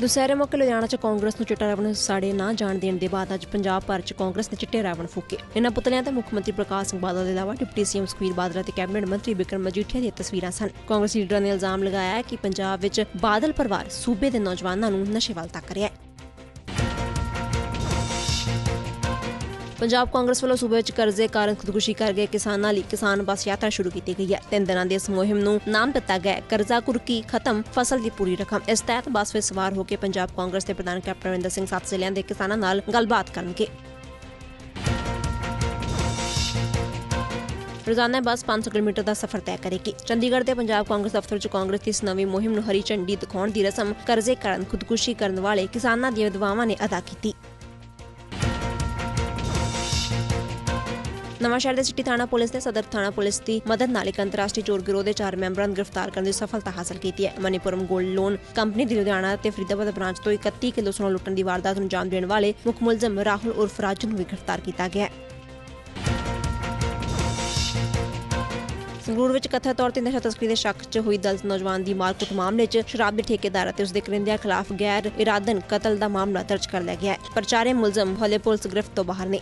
ਦੁਸਹਿਰੇ ਮੌਕੇ ਲੁਧਿਆਣਾ 'ਚ ਕਾਂਗਰਸ ਨੂੰ ਚਿੱਟਾ ਰਾਵਣ ਸਾੜੇ ਨਾ ਜਾਣ ਦੇਣ ਦੇ ਬਾਅਦ ਅੱਜ ਪੰਜਾਬ ਭਰ 'ਚ ਕਾਂਗਰਸ ਨੇ ਚਿੱਟੇ ਰਾਵਣ ਫੂਕੇ। ਇਹਨਾਂ ਪੁਤਲਿਆਂ ਤੇ ਮੁੱਖ ਮੰਤਰੀ ਪ੍ਰਕਾਸ਼ ਸਿੰਘ ਬਾਦਲ ਦੇ ਇਲਾਵਾ ਡਿਪਟੀ ਸੀਐਮ ਸੁਖਬੀਰ ਬਾਦਲ ਅਤੇ ਕੈਬਨਿਟ ਮੰਤਰੀ ਬਿਕਰਮ ਮਜੀਠੀਆ ਦੀਆਂ ਤਸਵੀਰਾਂ ਸਨ। ਕਾਂਗਰਸ ਲੀਡਰਾਂ ਨੇ ਇਲਜ਼ਾਮ ਲਗਾਇਆ ਕਿ ਪੰਜਾਬ ਵਿੱਚ ਬਾਦਲ ਪਰਿਵਾਰ ਸੂਬੇ ਦੇ ਨੌਜਵਾਨਾਂ ਨੂੰ ਨਸ਼ੇ ਵੱਲ ਤੱਕ ਰਿਹਾ ਹੈ। ਪੰਜਾਬ ਕਾਂਗਰਸ ਵੱਲੋਂ ਸੂਬੇ ਵਿੱਚ ਕਰਜ਼ੇ ਕਾਰਨ ਖੁਦਕੁਸ਼ੀ ਕਰ ਗਏ ਕਿਸਾਨਾਂ ਲਈ ਕਿਸਾਨ ਬੱਸ ਯਾਤਰਾ ਸ਼ੁਰੂ ਕੀਤੀ ਗਈ ਹੈ। ਤਿੰਨ ਦਿਨਾਂ ਦੀ ਇਸ ਮੁਹਿੰਮ ਨੂੰ ਨਾਮ ਦਿੱਤਾ ਗਿਆ ਕਰਜ਼ਾ ਕੁਰਕੀ ਖਤਮ, ਫਸਲ ਦੀ ਪੂਰੀ ਰਕਮ। ਇਸ ਤਹਿਤ ਬੱਸ ਵਿੱਚ ਸਵਾਰ ਹੋ ਕੇ ਪੰਜਾਬ ਕਾਂਗਰਸ ਦੇ ਪ੍ਰਧਾਨ ਕੈਪਟਨ ਅਮਰਿੰਦਰ ਸਿੰਘ ਸੱਤ ਜ਼ਿਲ੍ਹਿਆਂ ਦੇ ਕਿਸਾਨਾਂ ਨਾਲ ਗੱਲਬਾਤ ਕਰਨਗੇ। ਰੋਜ਼ਾਨਾ ਬੱਸ 500 ਕਿਲੋਮੀਟਰ ਦਾ ਸਫ਼ਰ ਤੈਅ ਕਰੇਗੀ। ਚੰਡੀਗੜ੍ਹ ਦੇ ਪੰਜਾਬ ਕਾਂਗਰਸ ਦਫ਼ਤਰ 'ਚ ਕਾਂਗਰਸ ਦੀ ਇਸ ਨਵੀਂ ਮੁਹਿੰਮ ਨੂੰ ਹਰੀ ਝੰਡੀ ਦਿਖਾਉਣ ਦੀ ਰਸਮ ਕਰਜ਼ੇ ਕਾਰਨ ਖੁਦਕੁਸ਼ੀ ਕਰਨ ਵਾਲੇ ਕਿਸਾਨਾਂ ਦੀਆਂ ਵਿਧਵਾਵਾਂ ਨੇ ਅਦਾ ਕੀਤੀ। ਨਵਾਂ ਸ਼ਹਿਰ ਦੇ ਸਿਟੀ ਥਾਣਾ ਪੁਲਿਸ ਨੇ ਸਦਰ ਥਾਣਾ ਪੁਲਿਸ ਦੀ ਮਦਦ ਨਾਲ ਇੱਕ ਅੰਤਰਰਾਸ਼ਟਰੀ ਚੋਰ ਗਿਰੋਹ ਦੇ ਚਾਰ ਮੈਂਬਰਾਂ ਨੂੰ ਗ੍ਰਿਫਤਾਰ ਕਰਨ ਦੀ ਸਫਲਤਾ ਹਾਸਲ ਕੀਤੀ ਹੈ। ਮਨੀਪੁਰਮ ਗੋਲਡ ਲੋਨ ਕੰਪਨੀ ਦੀ ਲੁਧਿਆਣਾ ਅਤੇ ਫਰੀਦਾਬਾਦ ਬ੍ਰਾਂਚ ਤੋਂ 31 ਕਿਲੋ ਸੋਨਾ ਲੁੱਟਣ ਦੀ ਵਾਰਦਾਤ ਨੂੰ ਅੰਜਾਮ ਦੇਣ ਵਾਲੇ ਮੁੱਖ ਮੁਲਜ਼ਮ ਰਾਹੁਲ ਉਰਫ ਰਾਜੂ ਨੂੰ ਵੀ ਗ੍ਰਿਫਤਾਰ ਕੀਤਾ ਗਿਆ ਹੈ। ਸੰਗਰੂਰ ਵਿੱਚ ਕਥਾ ਤੌਰ ਤੇ ਨਸ਼ਾ ਤਸਕਰੀ ਦੇ ਸ਼ੱਕ 'ਚ ਹੋਈ ਦਲਤ ਨੌਜਵਾਨ ਦੀ ਮਾਰਕੁੱਟ ਮਾਮਲੇ 'ਚ ਸ਼ਰਾਬ ਦੇ ਠੇਕੇਦਾਰ ਅਤੇ ਉਸਦੇ ਕਰਿੰਦਿਆਂ ਖਿਲਾਫ ਗੈਰ ਇਰਾਦਨ ਕਤਲ ਦਾ ਮਾਮਲਾ ਦਰਜ ਕਰ ਲਿਆ ਗਿਆ ਹੈ। ਪਰ ਚਾਰੇ ਮੁਲਜ਼ਮ ਹਲੇ ਪੁਲਿਸ ਗ੍ਰਿਫਤ ਤੋਂ ਬਾਹਰ ਨੇ।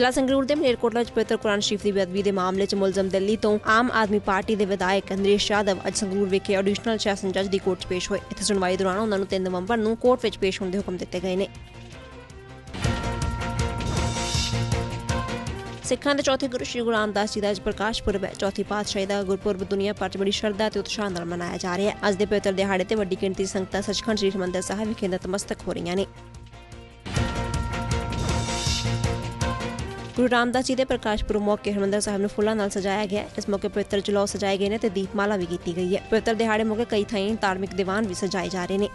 ਜ਼ਿਲ੍ਹਾ ਸੰਗਰੂਰ ਦੇ ਮਲੇਰਕੋਟਲਾ ਵਿੱਚ ਪਵਿੱਤਰ ਕੁਰਾਨ ਸ਼ਰੀਫ ਦੀ ਬੇਅਦਬੀ ਦੇ ਮਾਮਲੇ 'ਚ ਮੁਲਜ਼ਮ ਦਿੱਲੀ ਤੋਂ ਆਮ ਆਦਮੀ ਪਾਰਟੀ ਦੇ ਵਿਧਾਇਕ ਅੰਦਰੇਸ਼ ਯਾਦਵ ਅੱਜ ਸੰਗਰੂਰ ਵਿਖੇ ਐਡੀਸ਼ਨਲ ਸੈਸ਼ਨ ਜੱਜ ਦੀ ਕੋਰਟ 'ਚ ਪੇਸ਼ ਹੋਏ। ਇੱਥੇ ਸੁਣਵਾਈ ਦੌਰਾਨ ਉਹਨਾਂ ਨੂੰ 3 ਨਵੰਬਰ ਨੂੰ ਕੋਰਟ ਵਿੱਚ ਪੇਸ਼ ਹੋਣ ਦੇ ਹੁਕਮ ਦਿੱਤੇ ਗਏ ਨੇ। ਸਿੱਖਾਂ ਦੇ ਚੌਥੇ ਗੁਰੂ ਸ਼੍ਰੀ ਗੁਰੂ ਰਾਮਦਾਸ ਜੀ ਦਾ ਅੱਜ ਪ੍ਰਕਾਸ਼ ਪੁਰਬ ਹੈ। ਚੌਥੀ ਪਾਤਸ਼ਾਹੀ ਦਾ ਗੁਰਪੁਰਬ ਦੁਨੀਆ ਭਰ 'ਚ ਬੜੀ ਸ਼ਰਧਾ ਤੇ ਉਤਸ਼ਾਹ ਨਾਲ ਮਨਾਇਆ ਜਾ ਰਿਹਾ ਹੈ। ਅੱਜ ਦੇ ਪਵਿੱਤਰ ਦਿਹਾੜੇ ਤੇ ਵੱਡੀ ਗਿਣਤੀ ਸੰਗਤਾਂ ਸੱਚਖੰਡ ਸ੍ਰੀ ਹਰਿਮੰਦਰ ਸਾਹਿਬ ਵਿਖੇ ਨਤਮਸਤਕ ਹੋ ਰਹੀਆਂ ਨੇ। ਗੁਰੂ ਰਾਮਦਾਸ ਜੀ ਦੇ ਪ੍ਰਕਾਸ਼ ਪੁਰਬ ਮੌਕੇ ਹਰਿਮੰਦਰ ਸਾਹਿਬ ਨੂੰ ਫੁੱਲਾਂ ਨਾਲ ਸਜਾਇਆ ਗਿਆ ਇਸ ਮੌਕੇ ਪਵਿੱਤਰ ਜਲੌ ਸਜਾਏ ਗਏ ਨੇ ਤੇ ਦੀਪਮਾਲਾ ਵੀ ਕੀਤੀ ਗਈ ਹੈ। ਪਵਿੱਤਰ ਦਿਹਾੜੇ ਮੌਕੇ ਕਈ ਥਾਈਂ ਧਾਰਮਿਕ ਦੀਵਾਨ ਵੀ ਸਜਾਏ ਜਾ ਰਹੇ ਨੇ।